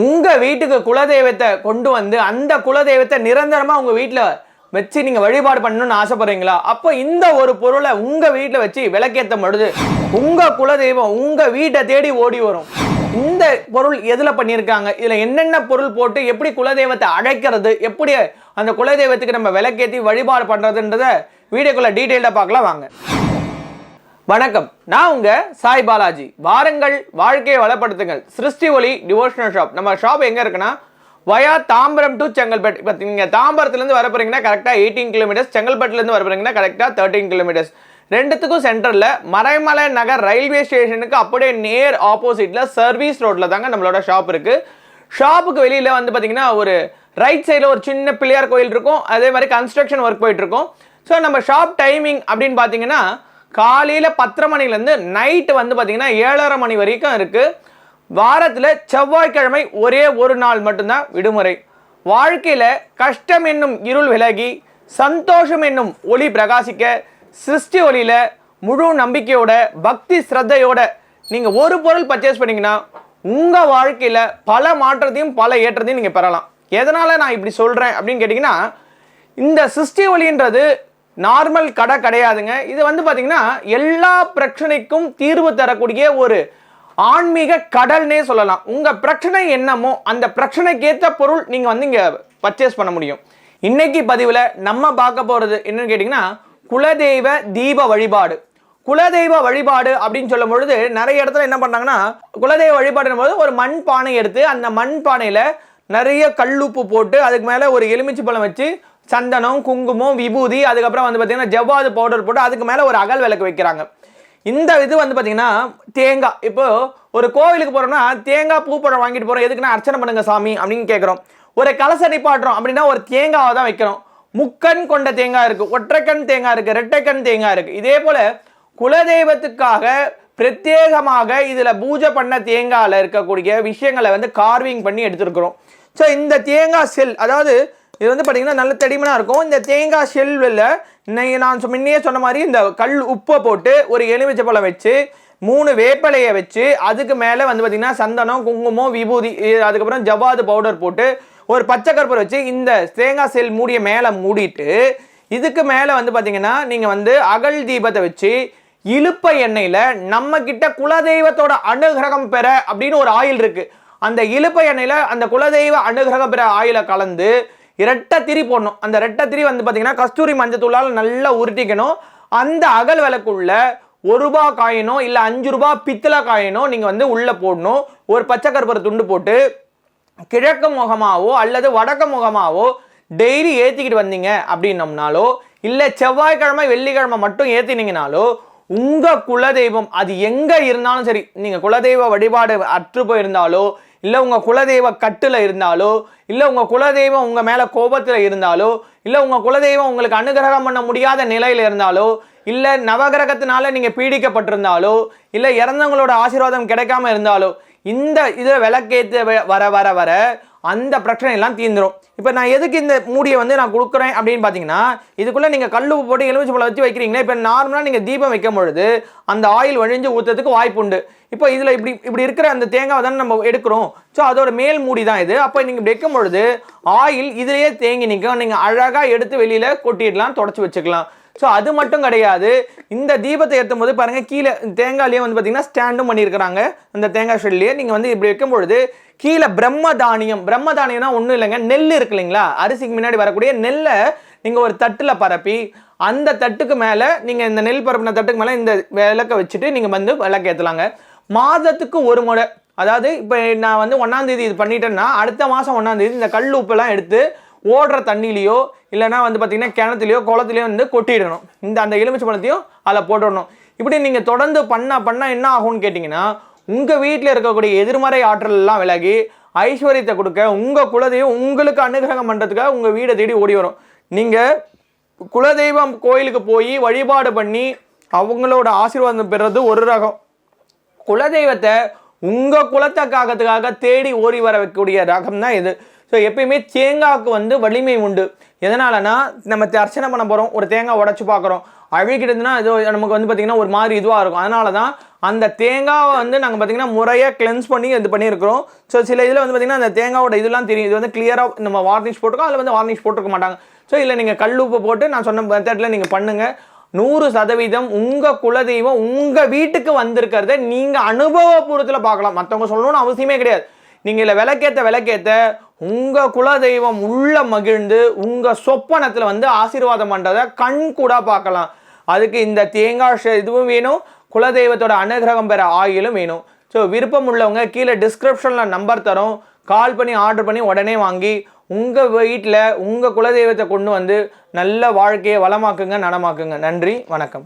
உங்கள் வீட்டுக்கு குலதெய்வத்தை கொண்டு வந்து அந்த குலதெய்வத்தை நிரந்தரமாக உங்கள் வீட்டில் வச்சு நீங்கள் வழிபாடு பண்ணணும்னு ஆசைப்படுறீங்களா? அப்போ இந்த ஒரு பொருளை உங்கள் வீட்டில் வச்சு விளக்கேற்ற பொழுது உங்கள் குலதெய்வம் உங்கள் வீட்டை தேடி ஓடி வரும். இந்த பொருள் எதில் பண்ணியிருக்காங்க? இதில் என்னென்ன பொருள் போட்டு எப்படி குலதெய்வத்தை அழைக்கிறது? எப்படி அந்த குலதெய்வத்துக்கு நம்ம விளக்கேற்றி வழிபாடு பண்ணுறதுன்றத வீடியோக்குள்ளே டீட்டெயிலாக பார்க்கலாம் வாங்க. வணக்கம். நான் உங்க சாய் பாலாஜி. வாரங்கள் வாழ்க்கையை வளப்படுத்துங்கள். சிருஷ்டி ஒளி டிவோஷனல் ஷாப் நம்ம ஷாப் எங்க இருக்குன்னா வயா தாம்பரம் டு செங்கல்பட்டு இப்போ நீங்கள் தாம்பரத்துலேருந்து வரப்போறீங்கன்னா கரெக்டாக எயிட்டீன் கிலோமீட்டர்ஸ் செங்கல்பட்டுலேருந்து வர போகிறீங்கன்னா கரெக்டாக தேர்ட்டீன் கிலோமீட்டர்ஸ் ரெண்டுத்துக்கும் சென்டரில் மறைமலை நகர் ரயில்வே ஸ்டேஷனுக்கு அப்படியே நேர் ஆப்போசிட்டில் சர்வீஸ் ரோட்டில் தாங்க நம்மளோட ஷாப் இருக்குது ஷாப்புக்கு வெளியில் வந்து பார்த்தீங்கன்னா ஒரு ரைட் சைடில் ஒரு சின்ன பிள்ளையார் கோயில் இருக்கும். அதே மாதிரி கன்ஸ்ட்ரக்ஷன் ஒர்க் போயிட்டு இருக்கும். ஸோ நம்ம ஷாப் டைமிங் அப்படின்னு பார்த்தீங்கன்னா காலையில் பத்தரை மணிலேருந்து நைட்டு வந்து பார்த்தீங்கன்னா ஏழரை மணி வரைக்கும் இருக்குது வாரத்தில் செவ்வாய்க்கிழமை ஒரே ஒரு நாள் மட்டும்தான் விடுமுறை. வாழ்க்கையில் கஷ்டம் என்னும் இருள் விலகி சந்தோஷம் என்னும் ஒளி பிரகாசிக்க சிருஷ்டி ஒளியில் முழு நம்பிக்கையோட பக்தி ஸ்ரத்தையோட நீங்கள் ஒரு பொருள் பர்ச்சேஸ் பண்ணிங்கன்னா உங்கள் வாழ்க்கையில் பல மாற்றத்தையும் பல ஏற்றத்தையும் நீங்கள் பெறலாம். எதனால் நான் இப்படி சொல்கிறேன் அப்படின்னு கேட்டிங்கன்னா இந்த சிருஷ்டி ஒளின்றது நார்மல் கடை கிடையாதுங்க. இது வந்து பார்த்தீங்கன்னா எல்லா பிரச்சனைக்கும் தீர்வு தரக்கூடிய ஒரு ஆன்மீக கடல்னே சொல்லலாம். உங்கள் பிரச்சனை என்னமோ அந்த பிரச்சனைக்கேற்ற பொருள் நீங்கள் வந்து இங்கே பர்ச்சேஸ் பண்ண முடியும். இன்னைக்கு பதிவில் நம்ம பார்க்க போகிறது என்னன்னு கேட்டிங்கன்னா குலதெய்வ தீப வழிபாடு. குலதெய்வ வழிபாடு அப்படின்னு சொல்லும் பொழுது நிறைய இடத்துல என்ன பண்ணுறாங்கன்னா குலதெய்வ வழிபாடுன்னும் போது ஒரு மண் பானை எடுத்து அந்த மண் பானையில் நிறைய கல்லுப்பு போட்டு அதுக்கு மேலே ஒரு எலுமிச்சை பழம் வச்சு சந்தனம் குங்குமம் விபூதி அதுக்கப்புறம் வந்து பார்த்தீங்கன்னா ஜவ்வாது பவுடர் போட்டு அதுக்கு மேலே ஒரு அகல் விளக்கு வைக்கிறாங்க. இந்த இது வந்து பார்த்தீங்கன்னா தேங்காய். இப்போ ஒரு கோவிலுக்கு போகிறோம்னா தேங்காய் பூ பழம் வாங்கிட்டு போகிறோம் எதுக்குன்னா அர்ச்சனை பண்ணுங்க சாமி அப்படின்னு கேட்குறோம் ஒரு கலச நிப்பாட்டுறோம் அப்படின்னா ஒரு தேங்காவை தான் வைக்கிறோம் முக்கண் கொண்ட தேங்காய் இருக்குது ஒற்றைக்கண் தேங்காய் இருக்குது ரெட்டைக்கண் தேங்காய் இருக்குது இதே போல் குலதெய்வத்துக்காக பிரத்யேகமாக இதில் பூஜை பண்ண தேங்காயில் இருக்கக்கூடிய விஷயங்களை வந்து கார்விங் பண்ணி எடுத்துருக்குறோம். ஸோ இந்த தேங்காய் செல் அதாவது இது வந்து பார்த்தீங்கன்னா நல்ல தடிமனாக இருக்கும். இந்த தேங்காய் செல்வில் நீங்கள் நான் முன்னே சொன்ன மாதிரி இந்த கல் உப்பை போட்டு ஒரு எலுமிச்சை பழம் வச்சு மூணு வேப்பலையை வச்சு அதுக்கு மேலே வந்து பார்த்தீங்கன்னா சந்தனம் குங்குமம் விபூதி அதுக்கப்புறம் ஜவ்வாது பவுடர் போட்டு ஒரு பச்சை கற்பூரம் வச்சு இந்த தேங்காய் செல் மூடிய மேலே மூடிட்டு இதுக்கு மேலே வந்து பார்த்தீங்கன்னா நீங்கள் வந்து அகல் தீபத்தை வச்சு இழுப்ப எண்ணெயில் நம்ம கிட்ட குலதெய்வத்தோட அனுகிரகம் பெற அப்படின்னு ஒரு ஆயில் இருக்குது அந்த இழுப்ப எண்ணெயில் அந்த குலதெய்வ அனுகிரகம் பெற ஆயிலை கலந்து இரட்டை திரி போடணும். அந்த ரெட்டை திரி வந்து பார்த்தீங்கன்னா கஸ்தூரி மஞ்சத்தூளால் நல்லா உருட்டிக்கணும். அந்த அகல் விளக்குள்ள ஒரு ரூபா காயினோ இல்லை அஞ்சு ரூபா பித்தளை காயினோ நீங்கள் வந்து உள்ளே போடணும். ஒரு பச்சை கருப்பரை துண்டு போட்டு கிழக்கு முகமாவோ அல்லது வடக்கு முகமாவோ டெய்லி ஏற்றிக்கிட்டு வந்தீங்க அப்படின்னம்னாலோ இல்லை செவ்வாய்க்கிழமை வெள்ளிக்கிழமை மட்டும் ஏற்றினீங்கனாலோ உங்கள் குலதெய்வம் அது எங்கே இருந்தாலும் சரி நீங்கள் குலதெய்வ வழிபாடு அற்று போயிருந்தாலோ இல்லை உங்கள் குலதெய்வ கட்டில் இருந்தாலோ இல்லை உங்கள் குலதெய்வம் உங்கள் மேலே கோபத்தில் இருந்தாலோ இல்லை உங்கள் குலதெய்வம் உங்களுக்கு அனுகிரகம் பண்ண முடியாத நிலையில் இருந்தாலோ இல்லை நவகிரகத்தினால நீங்கள் பீடிக்கப்பட்டிருந்தாலோ இல்லை இறந்தவங்களோட ஆசீர்வாதம் கிடைக்காம இருந்தாலோ இந்த இதை விளக்கேற்ற வ- வர வர வர அந்த பிரச்சனை எல்லாம் தீர்ந்துடும் இப்போ நான் எதுக்கு இந்த மூடியை வந்து நான் கொடுக்குறேன் அப்படின்னு பார்த்தீங்கன்னா இதுக்குள்ளே நீங்கள் கல் உப்பு போட்டு எலுமிச்சு பழம் வச்சு வைக்கிறீங்களே இப்போ நார்மலாக நீங்கள் தீபம் வைக்கும் பொழுது அந்த ஆயில் வழிஞ்சு ஊற்றுறதுக்கு வாய்ப்பு உண்டு. இப்போ இதில் இப்படி இப்படி இருக்கிற அந்த தேங்காவை தானே நம்ம எடுக்கிறோம். ஸோ அதோட மேல் மூடி தான் இது. அப்போ நீங்கள் இப்படி வைக்கும் பொழுது ஆயில் இதிலேயே தேங்கி நிற்கும் நீங்கள் அழகாக எடுத்து வெளியில் கொட்டிடலாம் தொடச்சி வச்சுக்கலாம். ஸோ அது மட்டும் கிடையாது. இந்த தீபத்தை ஏற்றும் போது பாருங்கள் கீழே தேங்காயிலேயே வந்து பார்த்தீங்கன்னா ஸ்டாண்டும் பண்ணியிருக்கிறாங்க. அந்த தேங்காய் ஷெல்லையே நீங்கள் வந்து இப்படி வைக்கும் பொழுது கீழே பிரம்ம தானியம் பிரம்ம தானியம்னா ஒன்றும் இல்லைங்க நெல் இருக்கு இல்லைங்களா? அரிசிக்கு முன்னாடி வரக்கூடிய நெல்லை நீங்கள் ஒரு தட்டில் பரப்பி அந்த தட்டுக்கு மேலே நீங்கள் இந்த நெல் பரப்பின தட்டுக்கு மேலே இந்த விளக்கை வச்சுட்டு நீங்கள் வந்து விளக்கு ஏற்றலாங்க மாதத்துக்கு ஒரு முறை அதாவது இப்போ நான் வந்து ஒன்றாந்தேதி இது பண்ணிட்டேன்னா அடுத்த மாதம் ஒன்றாந்தேதி இந்த கல் உப்பெல்லாம் எடுத்து ஓடுற தண்ணியிலையோ இல்லைன்னா வந்து பார்த்தீங்கன்னா கிணத்துலையோ குளத்துலையோ வந்து கொட்டிடணும். இந்த அந்த எலுமிச்சை பழத்தையும் அதில் போட்டுடணும். இப்படி நீங்கள் தொடர்ந்து பண்ண பண்ண என்ன ஆகும்னு கேட்டிங்கன்னா உங்கள் வீட்டில் இருக்கக்கூடிய எதிர்மறை ஆற்றலெல்லாம் விலகி ஐஸ்வர்யத்தை கொடுக்க உங்கள் குலதெய்வம் உங்களுக்கு அனுகிரகம் பண்ணுறதுக்காக உங்கள் வீடை தேடி ஓடி வரும். நீங்கள் குலதெய்வம் கோயிலுக்கு போய் வழிபாடு பண்ணி அவங்களோட ஆசீர்வாதம் பெறுறது ஒரு ரகம். குலதெய்வத்தை உங்கள் குலத்தை காக்கிறதுக்காக தேடி ஓடி வர வைக்கக்கூடிய ரகம் தான் இது. ஸோ எப்பயுமே தேங்காய்க்கு வந்து வலிமை உண்டு. எதனாலனா நம்ம தர்ச்சனை அர்ச்சனை பண்ண போகிறோம் ஒரு தேங்காய் உடச்சி பார்க்குறோம் அழுகிடுதுன்னா இது நமக்கு வந்து பார்த்தீங்கன்னா ஒரு மாதிரி இதுவாக இருக்கும். அதனால தான் அந்த தேங்காவை வந்து நாங்கள் பார்த்தீங்கன்னா முறையாக கிளென்ஸ் பண்ணி இது பண்ணியிருக்கிறோம். ஸோ சில இதில் வந்து பார்த்தீங்கன்னா அந்த தேங்காவோட இதெல்லாம் தெரியும். இது வந்து கிளியராக நம்ம வார்னிஷ் போட்டிருக்கோம் அதில் வந்து வார்னிஷ் போட்டிருக்க மாட்டாங்க. ஸோ இல்லை நீங்கள் கல் உப்பு போட்டு நான் சொன்ன மெத்தடில் நீங்கள் பண்ணுங்கள் நூறு சதவீதம் உங்கள் குலதெய்வம் உங்கள் வீட்டுக்கு வந்திருக்கிறத நீங்கள் அனுபவபூர்வத்தில் பார்க்கலாம். மற்றவங்க சொல்லணும்னு அவசியமே கிடையாது. நீங்கள் இல்லை விளக்கேற்ற விளக்கேற்ற உங்கள் குலதெய்வம் உள்ள மகிழ்ந்து உங்கள் சொப்பனத்தில் வந்து ஆசீர்வாதம் பண்ணுறதை கண் கூட பார்க்கலாம். அதுக்கு இந்த தேங்காய் இதுவும் வேணும். குலதெய்வத்தோட அனுகிரகம் பெற ஆயிலும் வேணும். ஸோ விருப்பம் உள்ளவங்க கீழே டிஸ்கிரிப்ஷனில் நம்பர் தரோம். கால் பண்ணி ஆர்டர் பண்ணி உடனே வாங்கி உங்கள் வீட்டில் உங்கள் குலதெய்வத்தை கொண்டு வந்து நல்ல வாழ்க்கையை வளமாக்குங்க நலமாக்குங்க. நன்றி வணக்கம்.